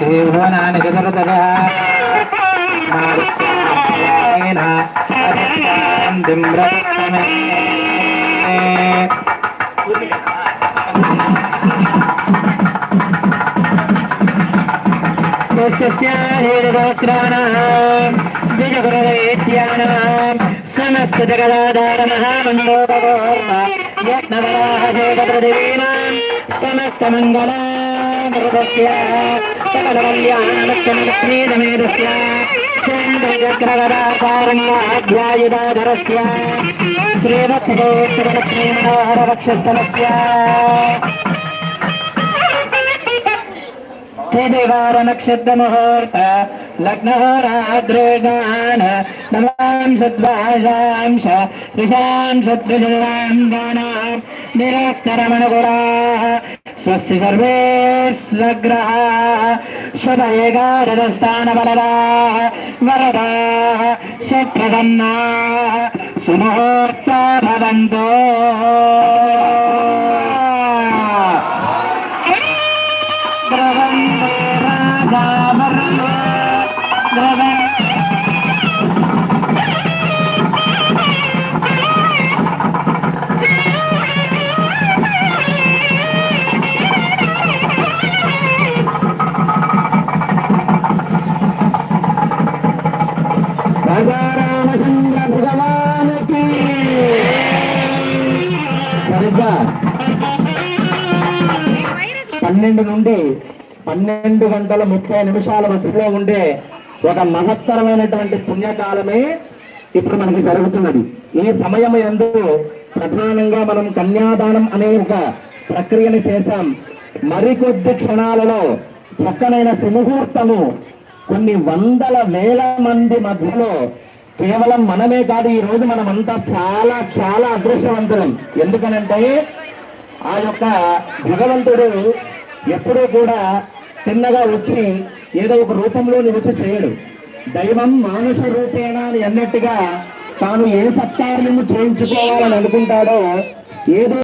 సుఖస్కంధే భువనాని చతుర్దశ నారిస్యామేన అధిష్టాంతిం రక్తమే సమస్త జగదాధార మహామండోపగోర్మ యత్నవరాహేతృదివీనాం సమస్త మంగళ మృగస్య సకల కళ్యాణలక్ష్మీదమేదస్య చంద్రచక్రగదాకారణ్యాధ్యాయుధాధరస్య శ్రీవత్సగోత్తరలక్ష్మీ మనోహర వక్షస్థలస్య నిరస్తరమణుగురాः స్వస్తి సర్వే స్వగ్రహాः శత ఏకాదశస్థానబలదాः భగవానికి సరిగ్గా పన్నెండు నుండి పన్నెండు గంటల ముప్పై నిమిషాల మధ్యలో ఉండే ఒక మహత్తరమైనటువంటి పుణ్యకాలమే ఇప్పుడు మనకి జరుగుతున్నది. ఈ సమయం ఎందు ప్రధానంగా మనం కన్యాదానం అనే ఒక ప్రక్రియను చేశాం. మరికొద్ది క్షణాలలో చక్కనైన సుముహూర్తము కొన్ని వందల వేల మంది మధ్యలో కేవలం మనమే కాదు ఈ రోజు మనమంతా చాలా చాలా అదృష్టవంతులం. ఎందుకనంటే ఆ యొక్క భగవంతుడు ఎప్పుడూ కూడా చిన్నగా వచ్చి ఏదో ఒక రూపంలోని వచ్చి చేయడు. దైవం మానుష రూపేణ అని అన్నట్టుగా తాను ఏ సత్కారము చేయించుకోవాలని అనుకుంటాడో ఏదో